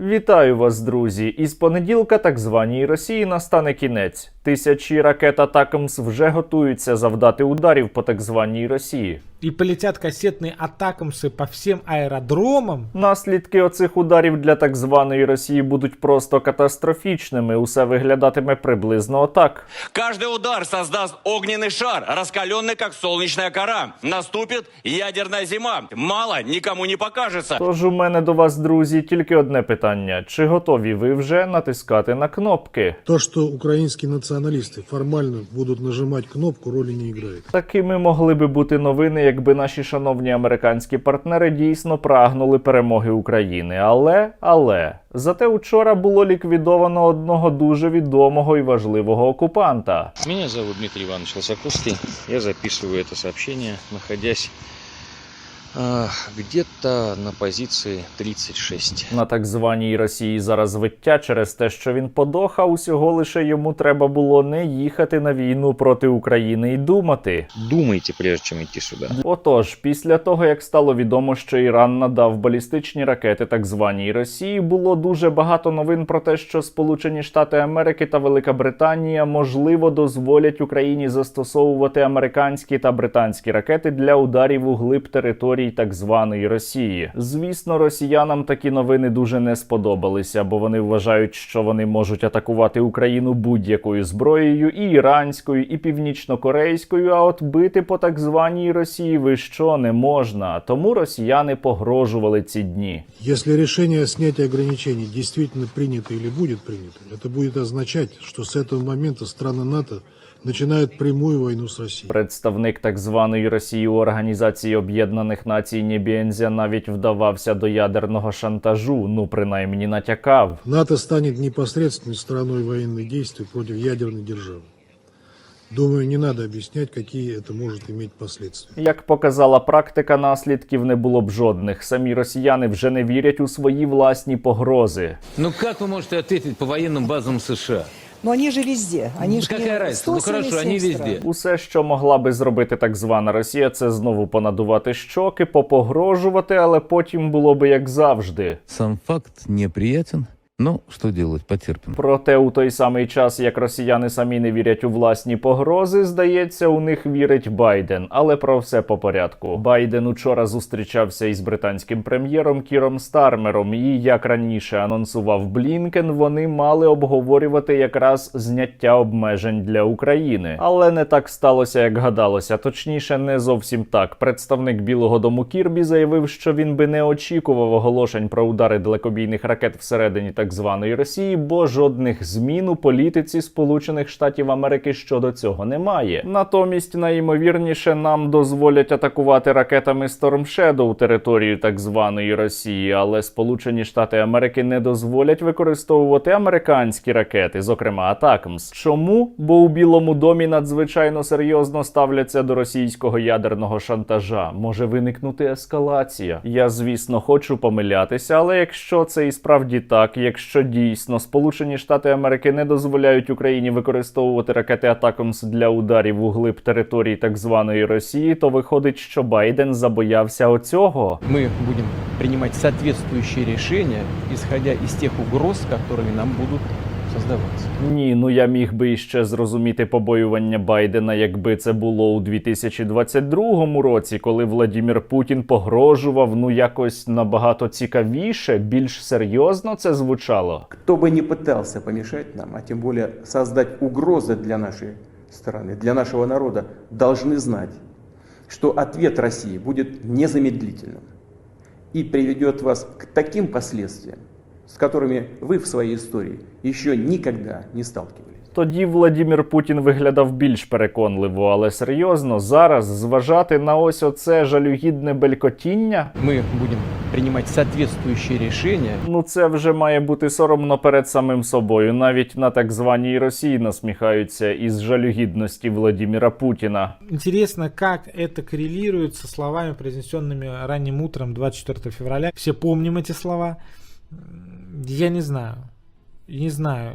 Вітаю вас, друзі! Із понеділка так званій Росії настане кінець. Тисячі ракет Атакамс вже готуються завдати ударів по так званій Росії. И полетят кассетные атакамсы по всем аэродромам. Наслідки оцих ударів для так званої Росії будуть просто катастрофічними. Усе виглядатиме приблизно отак. Каждый удар создаст огненный шар, раскаленный как солнечная кора. Наступит ядерная зима. Мало никому не покажется. Тож у мене до вас, друзі, тільки одне питання: чи готові ви вже натискати на кнопки? То, что украинские националисты формально будут нажимать кнопку, роли не играет. Такими могли би бути новини, якби наші шановні американські партнери дійсно прагнули перемоги України. Але, але зате учора було ліквідовано одного дуже відомого і важливого окупанта. Меня зовут Дмитрий Иванович Лосаковский. Я записываю это сообщение, находясь а, где-то на позиции 36. На так званій Росії зараз виття через те, що він подох, а усього лише йому треба було не їхати на війну проти України і думати. Думайте, прежде чем идти сюда. Отож, після того як стало відомо, що Іран надав балістичні ракети так званій Росії, було дуже багато новин про те, що Сполучені Штати Америки та Велика Британія можливо дозволять Україні застосовувати американські та британські ракети для ударів у глиб територій так званої Росії. Звісно, росіянам такі новини дуже не сподобалися, бо вони вважають, що вони можуть атакувати Україну будь-якою зброєю, і іранською, і північно-корейською. А от бити по так званій Росії ви що не можна. Тому росіяни погрожували ці дні. Если решение о снятии ограничений действительно принято или будет принято, это будет означать, что с этого момента страны НАТО начинают прямую войну с Россией. Представник так званої Росії у Організації Об'єднаних Націй Нєбєнзя навіть вдавався до ядерного шантажу. Ну принаймні натякав. НАТО станет непосредственной стороной военных действий против ядерной державы. Думаю, не надо объяснять, какие это может иметь последствия. Як показала практика, наслідків не було б жодних. Самі росіяни вже не вірять у свої власні погрози. Ну как вы можете ответить по военным базам США? Но они же везде. Они Ну, же какая не- разница? Ну, хорошо, они везде. Усе, що могла би зробити так звана Росія, це знову понадувати щоки, попогрожувати, але потім було би як завжди. Сам факт неприятен, но что делать, потерпим. Проте у той самий час, як росіяни самі не вірять у власні погрози, здається, у них вірить Байден. Але про все по порядку. Байден учора зустрічався із британським прем'єром Кіром Стармером, і як раніше анонсував Блінкен, вони мали обговорювати якраз зняття обмежень для України. Але не так сталося, як гадалося. Точніше, не зовсім так. Представник Білого Дому Кірбі заявив, що він би не очікував оголошень про удари далекобійних ракет всередині так званої Росії, бо жодних змін у політиці Сполучених Штатів Америки щодо цього немає. Натомість, найімовірніше, нам дозволять атакувати ракетами Storm Shadow територію так званої Росії, але Сполучені Штати Америки не дозволять використовувати американські ракети, зокрема Атакмс. Чому? Бо у Білому домі надзвичайно серйозно ставляться до російського ядерного шантажа. Може виникнути ескалація. Я, звісно, хочу помилятися, але якщо це і справді так, якщо дійсно Сполучені Штати Америки не дозволяють Україні використовувати ракети Атакмс для ударів у глиб території так званої Росії, то виходить, що Байден забоявся оцього. Ми будемо приймати соответствующие рішення, ісходя із тих угроз, которые нам будут создаваться. Ні, ну я міг би іще зрозуміти побоювання Байдена, якби це було у 2022 році, коли Владімір Путін погрожував ну якось набагато цікавіше, більш серйозно це звучало. Кто бы ни пытался помешать нам, а тем более создать угрозы для нашей страны, для нашего народа, должны знать, что ответ России будет незамедлительным и приведет вас к таким последствиям, с которыми вы в своей истории еще никогда не сталкивались. Тоді Владімір Путін виглядав більш переконливо, але серйозно зараз зважати на ось оце жалюгідне белькотіння. Мы будем принимать соответствующие решения, Ну це вже має бути соромно перед самим собою. Навіть на так званій Росії насміхаються із жалюгідності Владіміра Путіна. Интересно, как это коррелирует со словами, произнесенными ранним утром 24 февраля. Все помним эти слова. М, Я не знаю. Не знаю,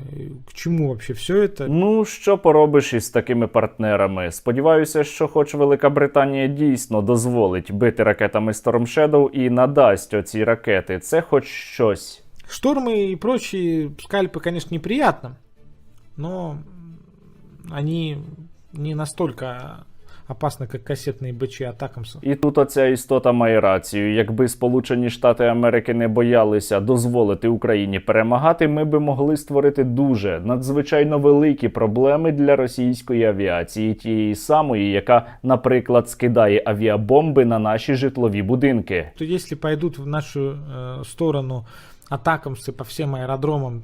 к чему вообще все это. Ну що поробиш із такими партнерами? Сподіваюся, що, хоч Велика Британія дійсно дозволить бити ракетами Storm Shadow і надасть оці ракети, це хоч щось. Штормы и прочие скальпы, конечно, неприятно, но они не настолько опасны, как кассетные БЧ Атакамса. І тут оця істота має рацію. Якби Сполучені Штати Америки не боялися дозволити Україні перемагати, ми би могли створити дуже надзвичайно великі проблеми для російської авіації, тієї самої, яка, наприклад, скидає авіабомби на наші житлові будинки. То если пойдут в нашу э, сторону атакамсы по всем аэродромам,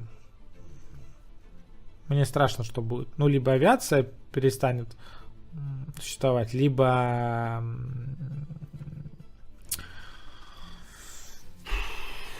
мне страшно, что будет. Ну, либо авиация перестанет м, существовать, либо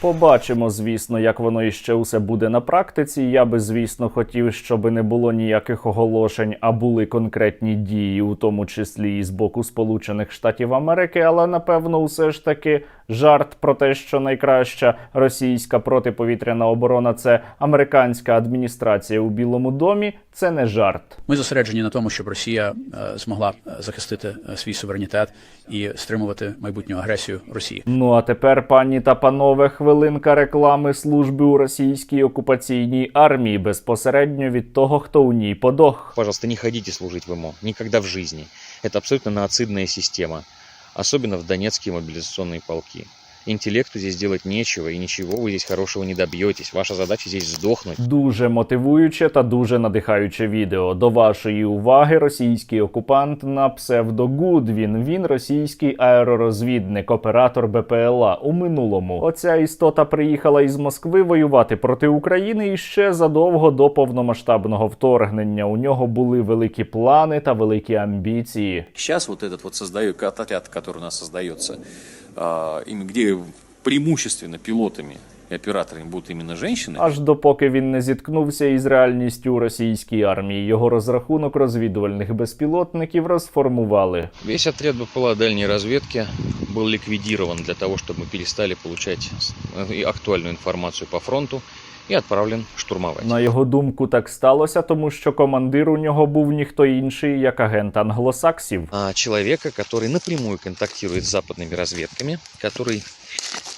Побачимо, звісно, як воно іще усе буде на практиці. Я би, звісно, хотів, щоб не було ніяких оголошень, а були конкретні дії, у тому числі і з боку Сполучених Штатів Америки. Але напевно, усе ж таки жарт про те, що найкраща російська протиповітряна оборона це американська адміністрація у Білому домі. Це не жарт. Ми зосереджені на тому, щоб Росія е, змогла е, захистити е, свій суверенітет і стримувати майбутню агресію Росії. Ну а тепер, пані та панове, хвилинка реклами служби у російській окупаційній армії безпосередньо від того, хто у ній подох. Пожалуйста, не ходите служить в. Никогда в жизни. Это абсолютно нацидная система. Особенно в донецкие мобилизационные полки. Интеллекту здесь делать нечего, и ничего вы здесь хорошего не добьетесь. Ваша задача здесь сдохнуть. Дуже мотивуюче та дуже надихаюче відео. До вашої уваги російський окупант на псевдо Гудвін. Він російський аеророзвідник, оператор БПЛА у минулому. Оця істота приїхала із Москви воювати проти України і ще задовго до повномасштабного вторгнення. У нього були великі плани та великі амбіції. Сейчас вот этот вот создаю отряд, который у нас создается, а, им- где преимущественно пилотами и операторами будут именно женщины, Аж допоки він не зіткнувся із реальністю у російській армії. Його розрахунок розвідувальних безпілотників розформували. Весь отряд БПЛА дальней разведки был ликвидирован для того, чтобы мы перестали получать э, и актуальную информацию по фронту и отправлен штурмовать. На його думку, так сталося, тому що командир у нього був ніхто інший, як агент англосаксів. А, человека, который напрямую контактирует с западными разведками, который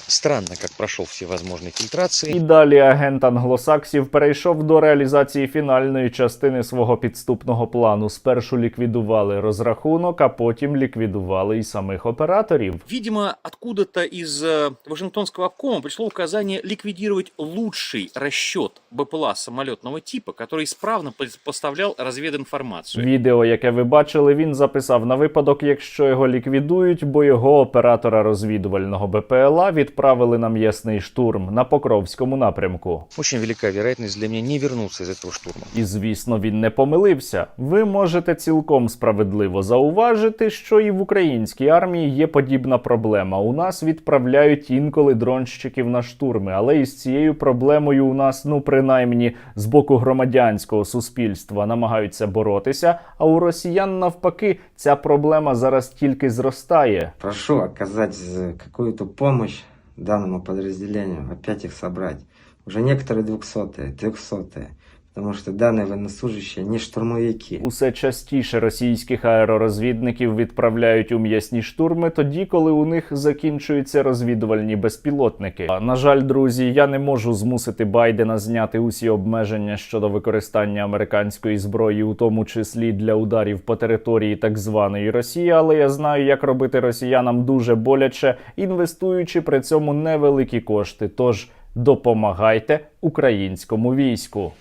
странно как прошел все возможные І фильтрации. далі агент англосаксів перейшов до реалізації фінальної частини свого підступного плану. Спершу ліквідували розрахунок, а потім ліквідували і самих операторів. Видимо, откуда-то из э, Вашингтонского обкома пришло указание ликвидировать лучший расчет БПЛА самолетного типа, который исправно пос- поставлял развединформацию. Відео, яке ви бачили, він записав на випадок, якщо його ліквідують, бо його оператора розвідувального БПЛА відправили на м'ясний штурм на Покровському напрямку. Очень велика вероятность для меня не вернуться из этого штурма. І звісно, він не помилився. Ви можете цілком справедливо зауважити, що і в українській армії є подібна проблема. У нас відправляють інколи дронщиків на штурми, але із цією проблемою у нас, ну принаймні, з боку громадянського суспільства намагаються боротися. А у росіян навпаки ця проблема зараз тільки зростає. Прошу оказать з- какую-то помощь данному подразделению, опять их собрать. Уже некоторые двухсотые, трехсотые. Тому що дане военнослужащие не штурмовики. Усе частіше російських аеророзвідників відправляють у м'ясні штурми тоді, коли у них закінчуються розвідувальні безпілотники. А, на жаль, друзі, я не можу змусити Байдена зняти усі обмеження щодо використання американської зброї, у тому числі для ударів по території так званої Росії. Але я знаю, як робити росіянам дуже боляче, інвестуючи при цьому невеликі кошти. Тож допомагайте українському війську.